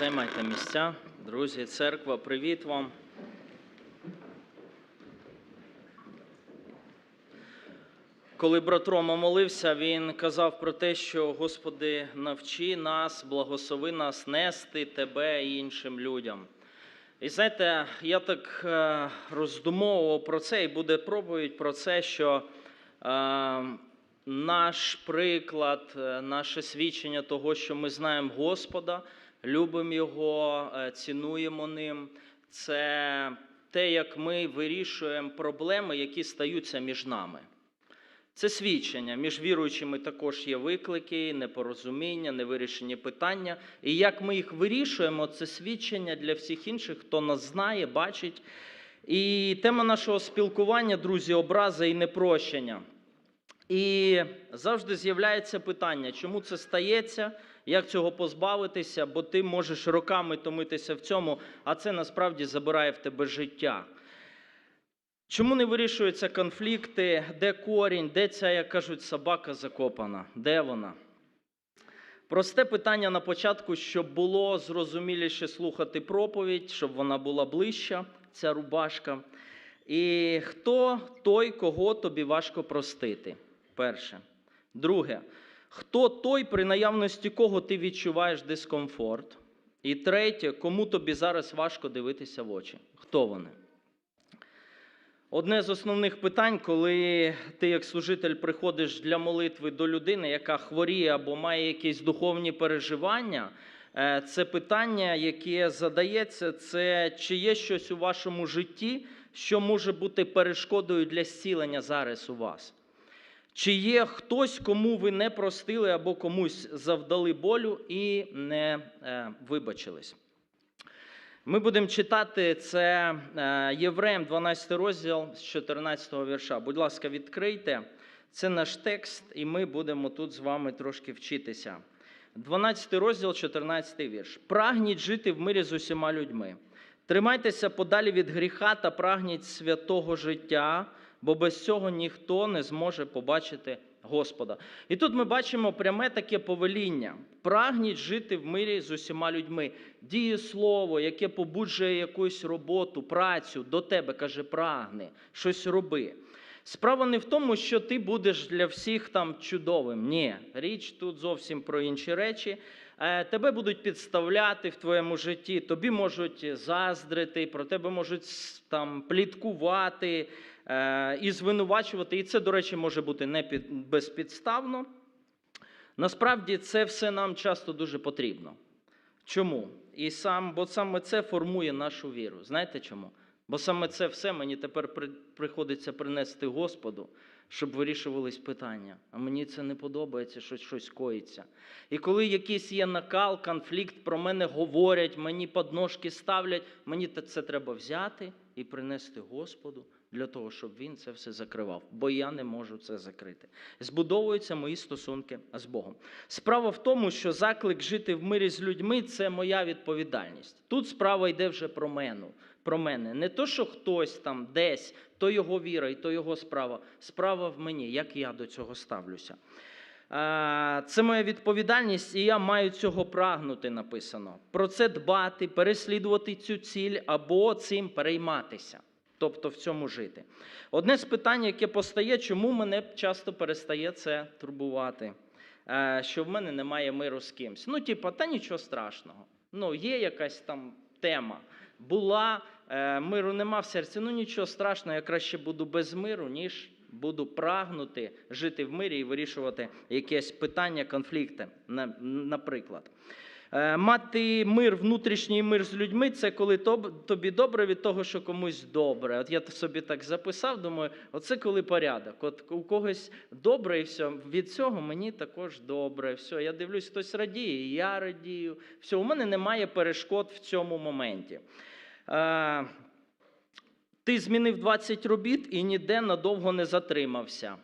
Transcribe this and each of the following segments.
Займайте місця, друзі, церква, привіт вам. Коли брат Рома молився, він казав про те, що Господи, навчи нас, благослови нас нести Тебе і іншим людям. І знаєте, я так е, роздумовував про це, і буде проповідь про це, що е, наш приклад, е, наше свідчення того, що ми знаємо Господа, любимо Його, е, цінуємо ним, це те, як ми вирішуємо проблеми, які стаються між нами. Це свідчення. Між віруючими також є виклики, непорозуміння, невирішені питання. І як ми їх вирішуємо, це свідчення для всіх інших, хто нас знає, бачить. І тема нашого спілкування, друзі, образи і непрощення. І завжди з'являється питання, чому це стається, як цього позбавитися, бо ти можеш роками томитися в цьому, а це насправді забирає в тебе життя. Чому не вирішуються конфлікти? Де корінь, де ця, як кажуть, собака закопана? Де вона? Просте питання на початку, щоб було зрозуміліше слухати проповідь, щоб вона була ближча, ця рубашка. І хто той, кого тобі важко простити? Перше. Друге, хто той, при наявності кого ти відчуваєш дискомфорт? І третє, кому тобі зараз важко дивитися в очі? Хто вони? Одне з основних питань, коли ти як служитель приходиш для молитви до людини, яка хворіє або має якісь духовні переживання, е, це питання, яке задається, це чи є щось у вашому житті, що може бути перешкодою для зцілення зараз у вас? Чи є хтось, кому ви не простили або комусь завдали болю і не е, вибачились? Ми будемо читати це е, Євреям 12 розділ з 14 вірша. Будь ласка, відкрийте. Це наш текст, і ми будемо тут з вами трошки вчитися. 12 розділ, 14 вірш. Прагніть жити в мирі з усіма людьми. Тримайтеся подалі від гріха та прагніть святого життя, бо без цього ніхто не зможе побачити Господа. І тут ми бачимо пряме таке повеління: прагніть жити в мирі з усіма людьми. Діє слово, яке побуджує якусь роботу, працю до тебе, каже, прагни, щось роби. Справа не в тому, що ти будеш для всіх там чудовим. Ні, річ тут зовсім про інші речі. Е, Тебе будуть підставляти в твоєму житті, тобі можуть заздрити, про тебе можуть там пліткувати і звинувачувати. І це, до речі, може бути не під, безпідставно. Насправді це все нам часто дуже потрібно. Чому? І сам, бо саме це формує нашу віру. Знаєте чому? Бо саме це все мені тепер при, приходиться принести Господу, щоб вирішувались питання. А мені це не подобається, що щось коїться. І коли якийсь є накал, конфлікт, про мене говорять, мені подножки ставлять, мені це треба взяти і принести Господу для того, щоб він це все закривав. Бо я не можу це закрити. Збудовуються мої стосунки з Богом. Справа в тому, що заклик жити в мирі з людьми це моя відповідальність. Тут справа йде вже про мене. Про мене. Не то, що хтось там десь, то його віра і то його справа. Справа в мені, як я до цього ставлюся. Це моя відповідальність, і я маю цього прагнути, написано. Про це дбати, переслідувати цю ціль або цим перейматися, тобто в цьому жити. Одне з питань, яке постає, чому мене часто перестає це турбувати, Е, що в мене немає миру з кимсь. Ну, типа, та нічого страшного. Ну, є якась там тема. Була, е, миру нема в серці, ну нічого страшного, я краще буду без миру, ніж буду прагнути жити в мирі і вирішувати якесь питання, конфлікти, наприклад. Е, Мати мир, внутрішній мир з людьми це коли тобі добре від того, що комусь добре. От я собі так записав, думаю, оце коли порядок. От у когось добре і все, від цього мені також добре. Все, я дивлюсь, хтось радіє, і я радію. Все, у мене немає перешкод в цьому моменті. Е, Ти змінив 20 робіт і ніде надовго не затримався.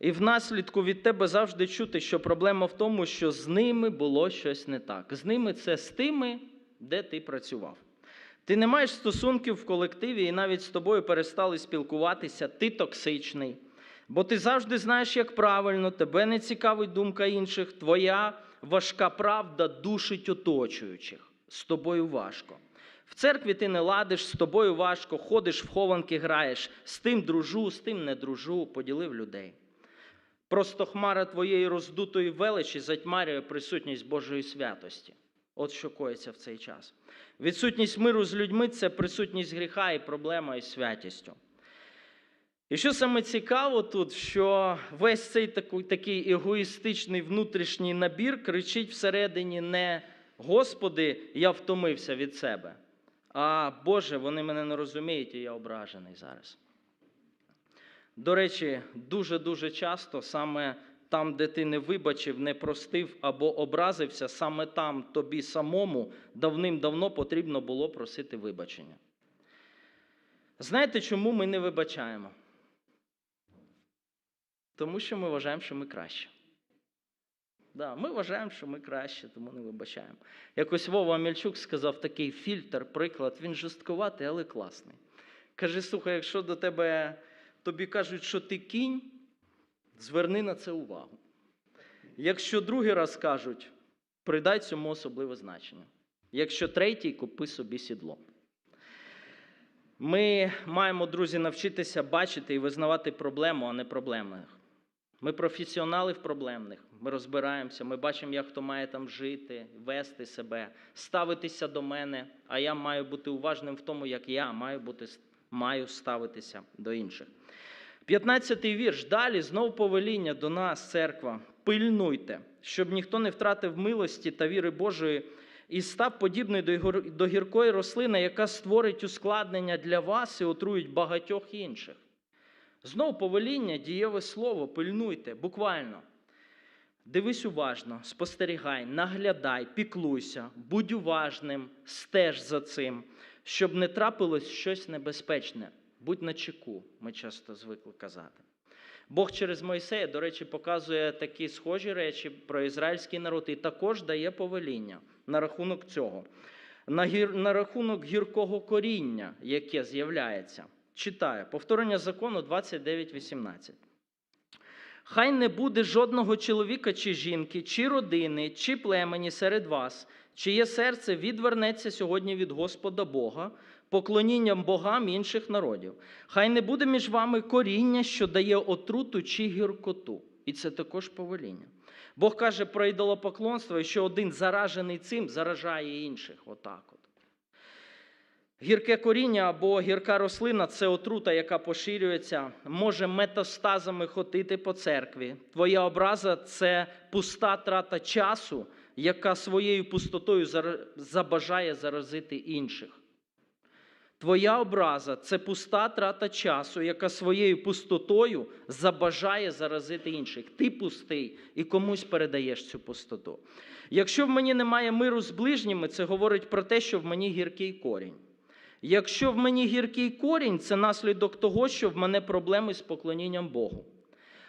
І внаслідку від тебе завжди чути, що проблема в тому, що з ними було щось не так. З ними це з тими, де ти працював. Ти не маєш стосунків в колективі, і навіть з тобою перестали спілкуватися, ти токсичний. Бо ти завжди знаєш, як правильно, тебе не цікавить думка інших, твоя важка правда душить оточуючих. З тобою важко. В церкві ти не ладиш, з тобою важко, ходиш в хованки, граєш, з тим дружу, з тим не дружу, поділив людей. Просто хмара твоєї роздутої величі затьмарює присутність Божої святості. От що коїться в цей час. Відсутність миру з людьми це присутність гріха і проблема із святістю. І що саме цікаво тут, що весь цей такий, такий егоїстичний внутрішній набір кричить всередині не Господи, я втомився від себе, а Боже, вони мене не розуміють, і я ображений зараз. До речі, дуже-дуже часто саме там, де ти не вибачив, не простив або образився, саме там тобі самому давним-давно потрібно було просити вибачення. Знаєте, чому ми не вибачаємо? Тому що ми вважаємо, що ми краще. Да, ми вважаємо, що ми краще, тому не вибачаємо. Якось Вова Мільчук сказав такий фільтр, приклад, він жорсткуватий, але класний. Каже: слухай, якщо до тебе тобі кажуть, що ти кінь, зверни на це увагу. Якщо другий раз кажуть, придай цьому особливе значення. Якщо третій, купи собі сідло. Ми маємо, друзі, навчитися бачити і визнавати проблему, а не проблемних. Ми професіонали в проблемних, ми розбираємося, ми бачимо, як хто має там жити, вести себе, ставитися до мене, а я маю бути уважним в тому, як я маю, бути, маю ставитися до інших. 15-й вірш. Далі знов повеління до нас, церква. Пильнуйте, щоб ніхто не втратив милості та віри Божої і став подібний до гіркої рослини, яка створить ускладнення для вас і отруїть багатьох інших. Знов повеління, дієве слово, пильнуйте, буквально. Дивись уважно, спостерігай, наглядай, піклуйся, будь уважним, стеж за цим, щоб не трапилось щось небезпечне. Будь на чеку, ми часто звикли казати. Бог через Мойсея, до речі, показує такі схожі речі про ізраїльський народ і також дає повеління на рахунок цього. На, гір, на рахунок гіркого коріння, яке з'являється. Читаю, повторення закону 29.18. Хай не буде жодного чоловіка чи жінки, чи родини, чи племені серед вас, чиє серце відвернеться сьогодні від Господа Бога, поклонінням богам інших народів. Хай не буде між вами коріння, що дає отруту чи гіркоту. І це також повеління. Бог каже про ідолопоклонство, що один заражений цим заражає інших. Отак от. Гірке коріння або гірка рослина це отрута, яка поширюється, може метастазами ходити по церкві. Твоя образа це пуста трата часу, яка своєю пустотою забажає заразити інших. Твоя образа це пуста трата часу, яка своєю пустотою забажає заразити інших. Ти пустий і комусь передаєш цю пустоту. Якщо в мені немає миру з ближніми, це говорить про те, що в мені гіркий корінь. Якщо в мені гіркий корінь, це наслідок того, що в мене проблеми з поклонінням Богу.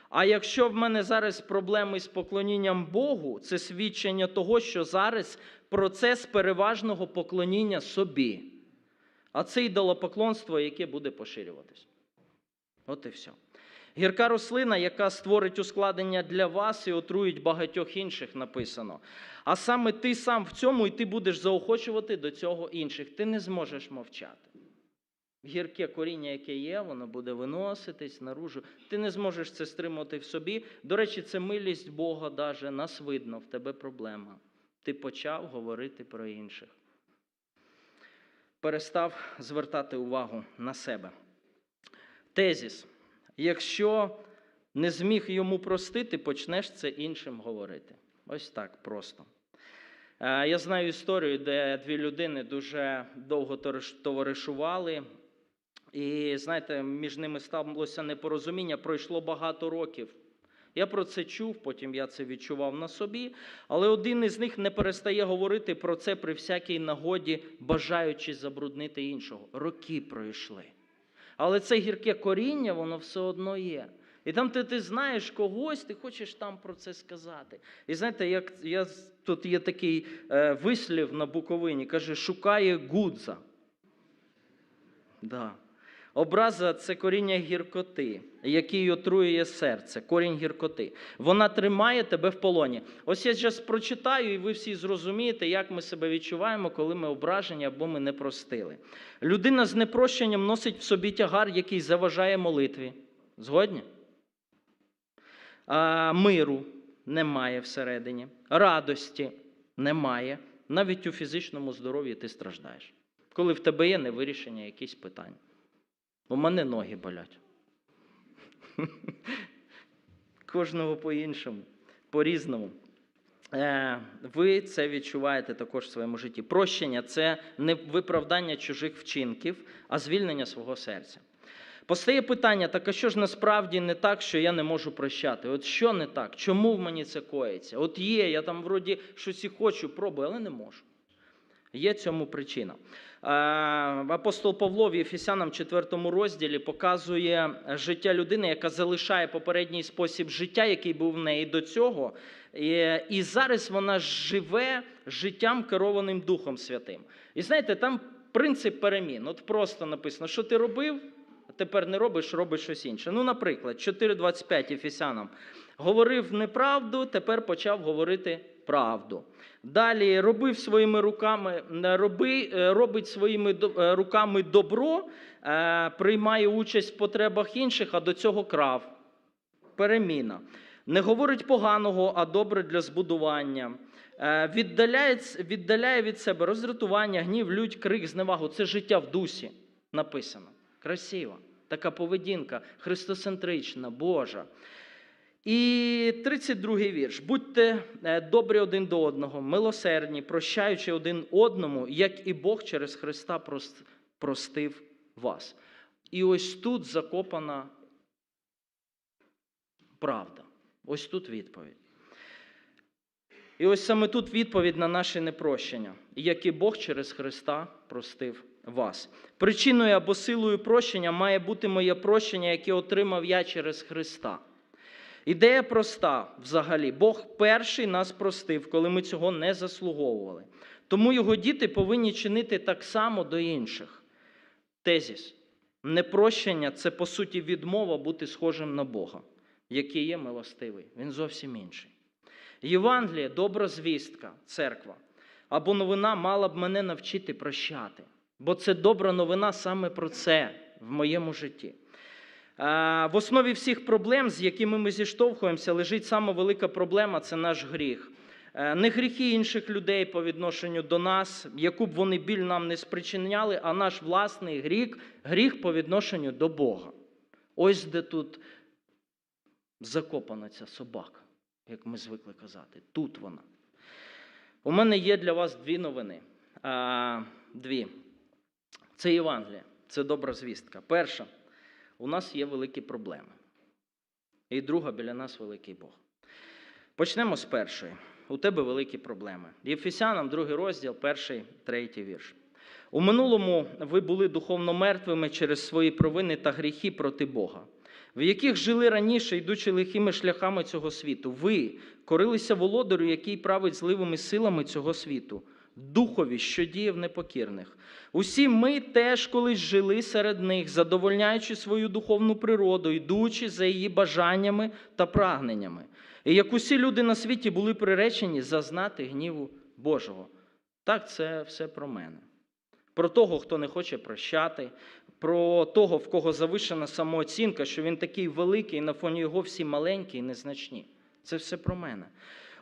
А якщо в мене зараз проблеми з поклонінням Богу, це свідчення того, що зараз процес переважного поклоніння собі. А це ідолопоклонство, яке буде поширюватись. От і все. Гірка рослина, яка створить ускладнення для вас і отруїть багатьох інших, написано. А саме ти сам в цьому, і ти будеш заохочувати до цього інших. Ти не зможеш мовчати. Гірке коріння, яке є, воно буде виноситись наружу. Ти не зможеш це стримати в собі. До речі, це милість Бога, даже нас видно, в тебе проблема. Ти почав говорити про інших. Перестав звертати увагу на себе. Тезіс. Якщо не зміг йому простити, почнеш це іншим говорити. Ось так просто. Е, Я знаю історію, де дві людини дуже довго товаришували. І знаєте, між ними сталося непорозуміння, пройшло багато років. Я про це чув, потім я це відчував на собі. Але один із них не перестає говорити про це при всякій нагоді, бажаючи забруднити іншого. Роки пройшли. Але це гірке коріння, воно все одно є. І там ти, ти знаєш когось, ти хочеш там про це сказати. І знаєте, як я, тут є такий е, вислів на Буковині, каже, шукає Гудза. Да. Образа це коріння гіркоти, який отруює серце, корінь гіркоти. Вона тримає тебе в полоні. Ось я зараз прочитаю, і ви всі зрозумієте, як ми себе відчуваємо, коли ми ображені або ми не простили. Людина з непрощенням носить в собі тягар, який заважає молитві. Згодні? А, миру немає всередині, радості немає. Навіть у фізичному здоров'ї ти страждаєш, коли в тебе є невирішення якісь питань. У мене ноги болять. Кожного по-іншому, по-різному. Е, Ви це відчуваєте також в своєму житті. Прощення це не виправдання чужих вчинків, а звільнення свого серця. Постає питання: так а що ж насправді не так, що я не можу прощати? От що не так? Чому в мені це коїться? От є, я там вроді щось і хочу, пробую, але не можу. Є цьому причина. Е, Апостол Павло в Єфесянам 4 розділі показує життя людини, яка залишає попередній спосіб життя, який був в неї до цього. І, зараз вона живе життям керованим Духом Святим. І знаєте, там принцип перемін. От просто написано, що ти робив, а тепер не робиш, робиш щось інше. Ну, наприклад, 4.25 Ефесянам. Говорив неправду, тепер почав говорити правду. Далі робив своїми руками, роби, е, робить своїми е, руками добро, е, приймає участь в потребах інших, а до цього крав. Переміна. Не говорить поганого, а добре для збудування. Е, Віддаляє, віддаляє від себе роздратування, гнів, лють, крик, зневагу. Це життя в дусі написано. Красиво. Така поведінка, христоцентрична, Божа. І 32-й вірш. Будьте е, добрі один до одного, милосердні, прощаючи один одному, як і Бог через Христа простив вас. І ось тут закопана правда. Ось тут відповідь. І ось саме тут відповідь на наше непрощення, як і Бог через Христа простив вас. Причиною або силою прощення має бути моє прощення, яке отримав я через Христа. Ідея проста взагалі. Бог перший нас простив, коли ми цього не заслуговували. Тому його діти повинні чинити так само до інших. Тезіс. Непрощення це, по суті, відмова бути схожим на Бога, який є милостивий. Він зовсім інший. Євангеліє, добра звістка, церква. Або новина мала б мене навчити прощати. Бо це добра новина саме про це в моєму житті. В основі всіх проблем, з якими ми зіштовхуємося, лежить сама велика проблема це наш гріх. Е, Не гріхи інших людей по відношенню до нас, яку б вони біль нам не спричиняли, а наш власний гріх, гріх по відношенню до Бога. Ось де тут закопана ця собака, як ми звикли казати. Тут вона. У мене є для вас дві новини. А, Дві. Це Євангелія, це добра звістка. Перша, у нас є великі проблеми. І друга, біля нас великий Бог. Почнемо з першої. У тебе великі проблеми. Єфесянам, другий розділ, перший, третій вірш. У минулому ви були духовно мертвими через свої провини та гріхи проти Бога, в яких жили раніше, йдучи лихими шляхами цього світу. Ви корилися володарю, який править зливими силами цього світу, духові, що діє в непокірних. Усі ми теж колись жили серед них, задовольняючи свою духовну природу, йдучи за її бажаннями та прагненнями. І як усі люди на світі були приречені зазнати гніву Божого. Так, це все про мене. Про того, хто не хоче прощати, про того, в кого завишена самооцінка, що він такий великий, на фоні його всі маленькі і незначні. Це все про мене.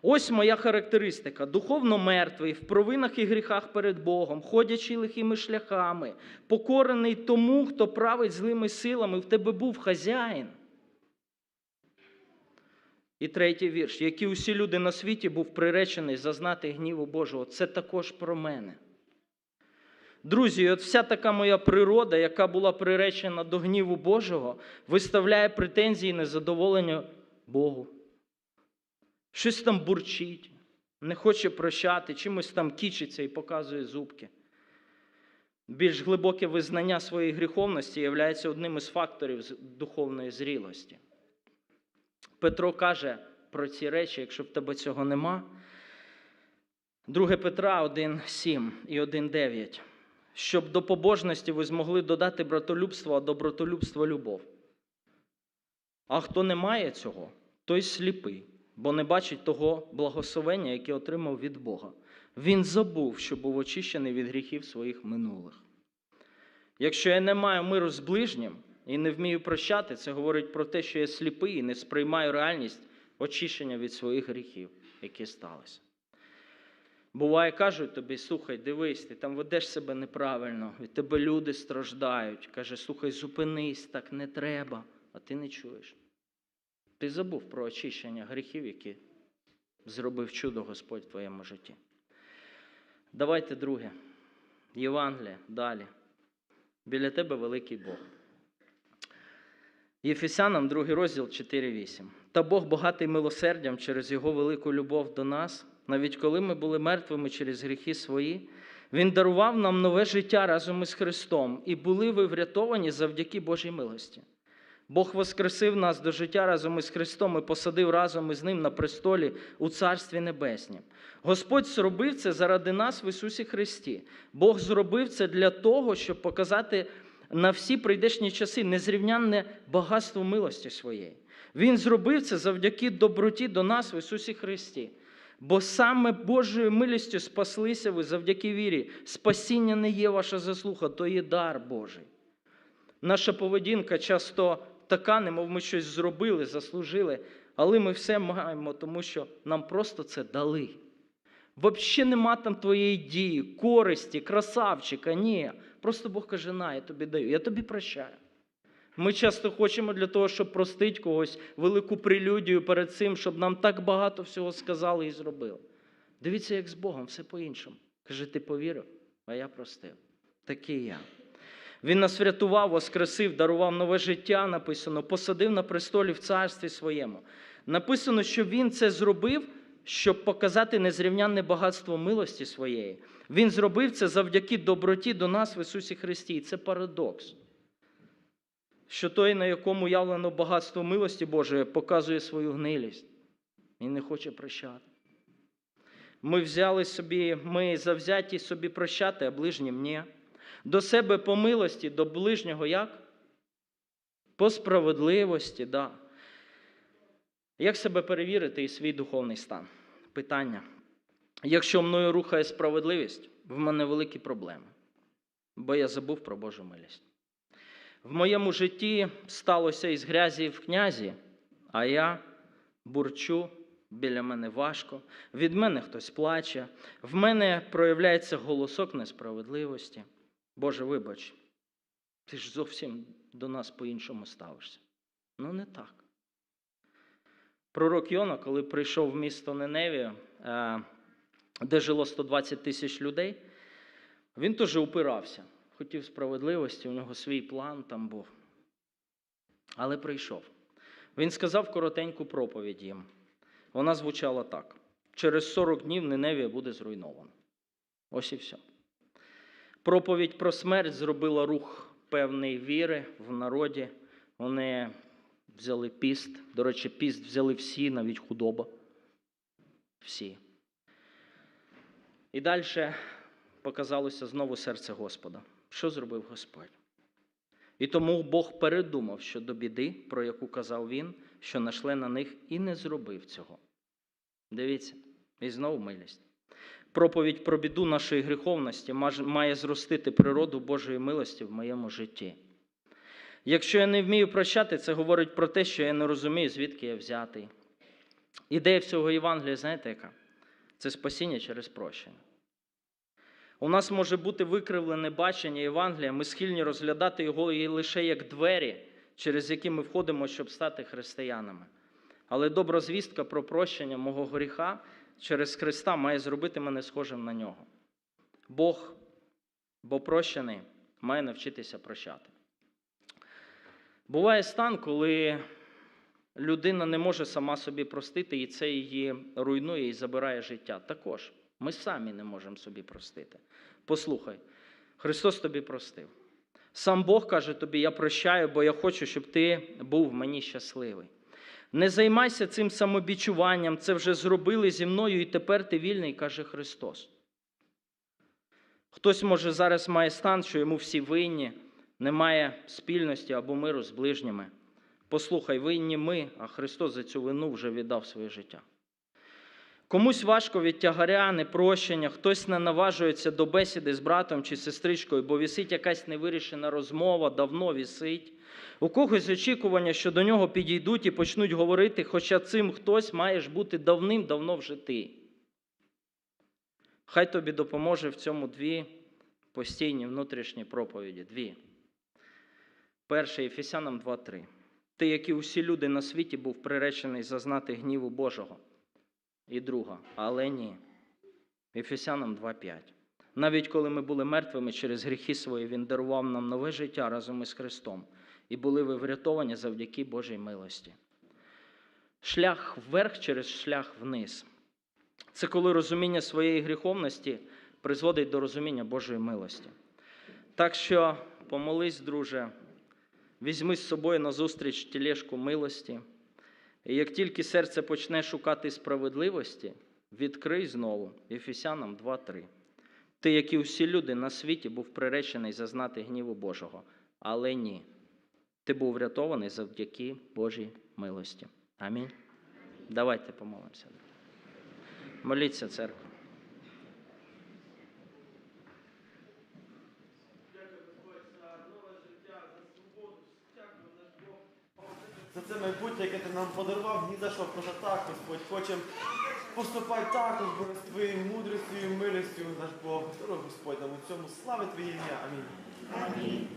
Ось моя характеристика: духовно мертвий, в провинах і гріхах перед Богом, ходячи лихими шляхами, покорений тому, хто править злими силами, в тебе був хазяїн. І третій вірш, які усі люди на світі був приречений зазнати гніву Божого. Це також про мене. Друзі, і от вся така моя природа, яка була приречена до гніву Божого, виставляє претензії і незадоволення Богу. Щось там бурчить, не хоче прощати, чимось там кічиться і показує зубки. Більш глибоке визнання своєї гріховності є одним із факторів духовної зрілості. Петро каже про ці речі, якщо в тебе цього нема. 2 Петра 1,7 і 1,9. щоб до побожності ви змогли додати братолюбство, а до братолюбства любов. А хто не має цього, той сліпий, бо не бачить того благословення, яке отримав від Бога. Він забув, що був очищений від гріхів своїх минулих. Якщо я не маю миру з ближнім і не вмію прощати, це говорить про те, що я сліпий і не сприймаю реальність очищення від своїх гріхів, які сталися. Буває, кажуть тобі, слухай, дивись, ти там ведеш себе неправильно, від тебе люди страждають. Каже, слухай, зупинись, так не треба, а ти не чуєш. Ти забув про очищення гріхів, які зробив чудо Господь в твоєму житті. Давайте друге. Євангелія далі. Біля тебе великий Бог. Єфесянам, другий розділ 4.8. Та Бог багатий милосердям через Його велику любов до нас, навіть коли ми були мертвими через гріхи свої, Він дарував нам нове життя разом із Христом, і були ви врятовані завдяки Божій милості. Бог воскресив нас до життя разом із Христом і посадив разом із Ним на престолі у Царстві Небеснім. Господь зробив це заради нас в Ісусі Христі. Бог зробив це для того, щоб показати на всі прийдешні часи незрівнянне багатство милості своєї. Він зробив це завдяки доброті до нас в Ісусі Христі. Бо саме Божою милістю спаслися ви завдяки вірі. Спасіння не є ваша заслуга, то є дар Божий. Наша поведінка часто така, немов ми щось зробили, заслужили, але ми все маємо, тому що нам просто це дали. Взагалі нема там твоєї дії, користі, красавчика. Ні. Просто Бог каже, на, я тобі даю, я тобі прощаю. Ми часто хочемо для того, щоб простити когось велику прелюдію перед цим, щоб нам так багато всього сказали і зробили. Дивіться, як з Богом, все по-іншому. Каже, ти повірив, а я простив. Такий я. Він нас врятував, воскресив, дарував нове життя, написано, посадив на престолі в царстві своєму. Написано, що Він це зробив, щоб показати незрівнянне багатство милості своєї. Він зробив це завдяки доброті до нас в Ісусі Христі. І це парадокс. Що той, на якому явлено багатство милості Божої, показує свою гнилість і не хоче прощати. Ми взяли собі, ми завзяті собі прощати, а ближнім ні. До себе по милості, до ближнього як? По справедливості, да. Як себе перевірити і свій духовний стан? Питання. Якщо мною рухає справедливість, в мене великі проблеми, бо я забув про Божу милість. В моєму житті сталося із грязі в князі, а я бурчу, біля мене важко, від мене хтось плаче, в мене проявляється голосок несправедливості. Боже, вибач, ти ж зовсім до нас по-іншому ставишся. Ну, не так. Пророк Йона, коли прийшов в місто Неневію, е, де жило 120 тисяч людей, він теж упирався. Хотів справедливості, у нього свій план там був. Але прийшов. Він сказав коротеньку проповідь їм. Вона звучала так: через 40 днів Неневія буде зруйнована. Ось і все. Проповідь про смерть зробила рух певної віри в народі. Вони взяли піст. До речі, піст взяли всі, навіть худоба. Всі. І далі показалося знову серце Господа. Що зробив Господь? І тому Бог передумав щодо біди, про яку казав він, що нашле на них, і не зробив цього. Дивіться, і знову милість. Проповідь про біду нашої гріховності має зростити природу Божої милості в моєму житті. Якщо я не вмію прощати, це говорить про те, що я не розумію, звідки я взятий. Ідея всього Євангелія, знаєте яка? Це спасіння через прощення. У нас може бути викривлене бачення Євангелія, ми схильні розглядати його лише як двері, через які ми входимо, щоб стати християнами. Але добра звістка про прощення мого гріха через Христа має зробити мене схожим на нього. Бог, бо прощений, має навчитися прощати. Буває стан, коли людина не може сама собі простити, і це її руйнує і забирає життя. Також ми самі не можемо собі простити. Послухай, Христос тобі простив. Сам Бог каже тобі: я прощаю, бо я хочу, щоб ти був мені щасливий. Не займайся цим самобічуванням, це вже зробили зі мною, і тепер ти вільний, каже Христос. Хтось, може, зараз має стан, що йому всі винні, немає спільності або миру з ближніми. Послухай, винні ми, а Христос за цю вину вже віддав своє життя. Комусь важко від тягаря, непрощення, хтось не наважується до бесіди з братом чи сестричкою, бо вісить якась невирішена розмова, давно вісить. У когось очікування, що до нього підійдуть і почнуть говорити, хоча цим хтось маєш бути давним-давно вже. Хай тобі допоможе в цьому дві постійні внутрішні проповіді. Дві. Перше Ефесянам 2.3. Ти, як і усі люди на світі, був приречений зазнати гніву Божого. І друга, але ні. Ефесянам 2.5. Навіть коли ми були мертвими через гріхи свої, Він дарував нам нове життя разом із Христом, і були ви врятовані завдяки Божій милості. Шлях вверх через шлях вниз. Це коли розуміння своєї гріховності призводить до розуміння Божої милості. Так що помолись, друже, візьми з собою на зустріч тілешку милості. І як тільки серце почне шукати справедливості, відкрий знову Ефесянам 2.3. Ти, як і всі люди на світі, був приречений зазнати гніву Божого, але ні. Ти був врятований завдяки Божій милості. Амінь. Давайте помолимося. Моліться, церква. За це майбутнє, яке ти нам подарував, ні за що просто так, Господь. Хочемо поступай також, Боже, з твоєю мудрістю і милістю, наш Бог. Здоров, Господь, нам у цьому слави Твоє ім'я. Амінь. Слава.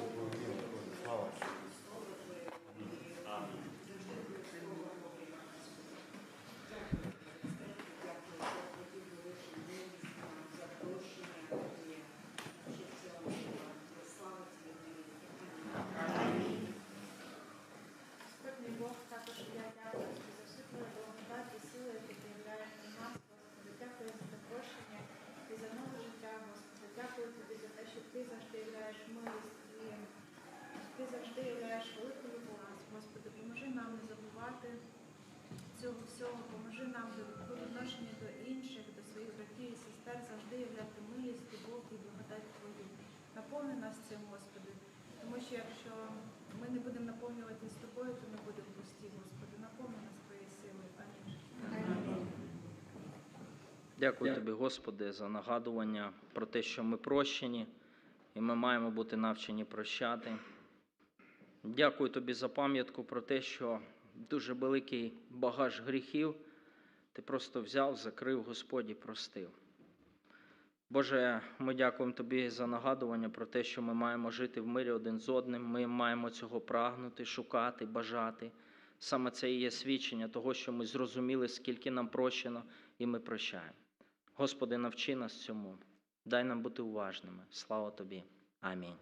всього, поможи нам до по відношенню до інших, до своїх братів і сестер завжди являти милість, любов і благодать Твою. Наповни нас цим, Господи. Тому що якщо ми не будемо наповнювати з тобою, то ми будемо пусті, Господи. Наповни нас твоєю силою. Амінь. Дякую тобі, Господи, за нагадування про те, що ми прощені, і ми маємо бути навчені прощати. Дякую тобі за пам'ятку про те, що дуже великий багаж гріхів ти просто взяв, закрив, Господь і простив. Боже, ми дякуємо Тобі за нагадування про те, що ми маємо жити в мирі один з одним. Ми маємо цього прагнути, шукати, бажати. Саме це і є свідчення того, що ми зрозуміли, скільки нам прощено, і ми прощаємо. Господи, навчи нас цьому. Дай нам бути уважними. Слава Тобі. Амінь.